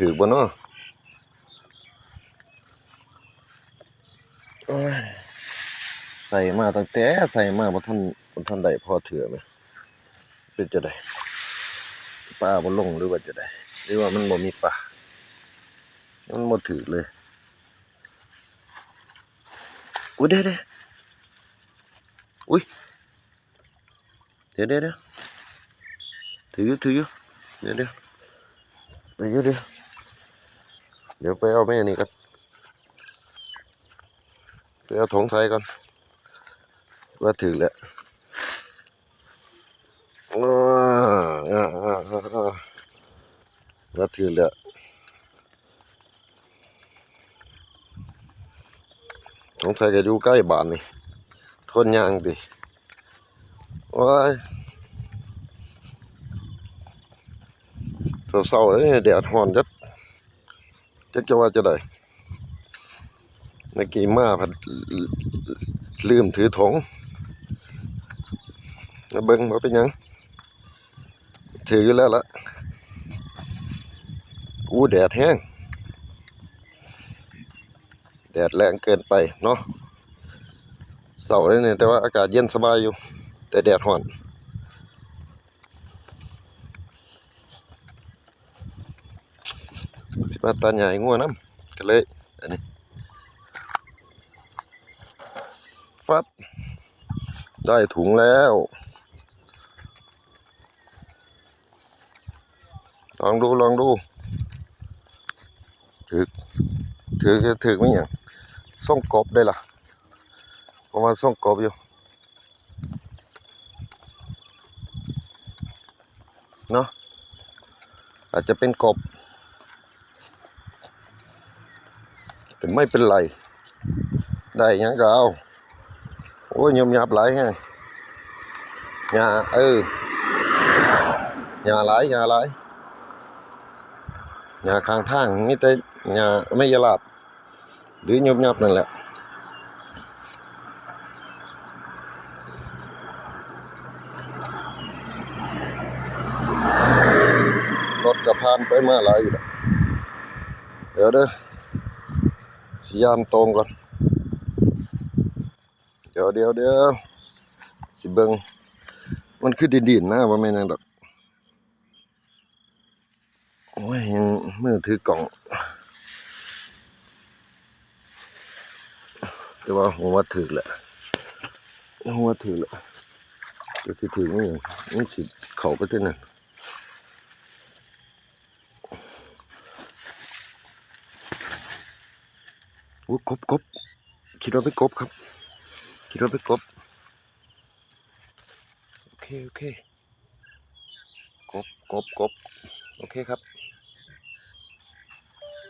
ถือบ่เนาะใส่มาตั้งแต่ใส่มาบ่ทันบ่ทันได้พอถือไหมเป็นจะได้ปลาบ่ลงหรือว่าจะได้หรือว่ามันบ่มีปลามันบ่ถือเลยอุ้ยเด้เด้อุ้ยเดี๋ยวเดี๋ยวเดี๋ยวถืออยู่ถืออยู่เดี๋ยวเดี๋ยวไปอยู่เดี๋ยว เดี๋ยวไปเอาแม่นี่กันไปเอาถงใส่ก่อน ว่าถือแล้วว้าอ่าอ่าอ่าอ่าว่าถือแล้วสงใสัยจะอยู่ใกล้บ้านนี่ทนยางดิว้ายเศร้าๆเลยแดดฮ้อนจัด จักจะว่าจะได้เมื่อกี้มาพัดลืมถือถงเบิ่งว่าเป็นยัง ถืออยู่แล้วละอู้แดดแห้ง แดดแรงเกินไปเนาะเสาเลยเนี่แต่ว่าอากาศเย็นสบายอยู่ แต่แดดห่อน มาตาใหญ่งัวน้ำก็เลยอันนี้ฟัดได้ถุงแล้วลองดูลองดูถือถือถือไม่อย่างส่งกบได้ล่ะประมาณส่งกบอยู่เนาะอาจจะเป็นกบ แต่ไม่เป็นไร ได้ยังก็เอาโอ้ยยมยับหลายแฮงหญ้าเออหญ้าหลายหญ้าหลายาข้างทางมีแต่หญ้าไม่ยลาบหรือยมยับนั่นแหละรถก็ผ่านไปมาหลายอยู่แล้วเดี๋ยวเด้อ ยามตรงก่อน เดี๋ยวเดี๋ยวเดี๋ยวสิเบิงมันคือดินดินๆนะว่าไม่นหยังดอกโอ้ยยังมือถือกล่องแต่ว่าหัวถือแหละหัวถือแหละจะที่ถือนี่มันสิเขาไปที่นั่น อ้กบกบคิดว่าเป็นกบครับ คิดว่าเป็นกบ โอเค โอเค กบกบกบโอเคครับ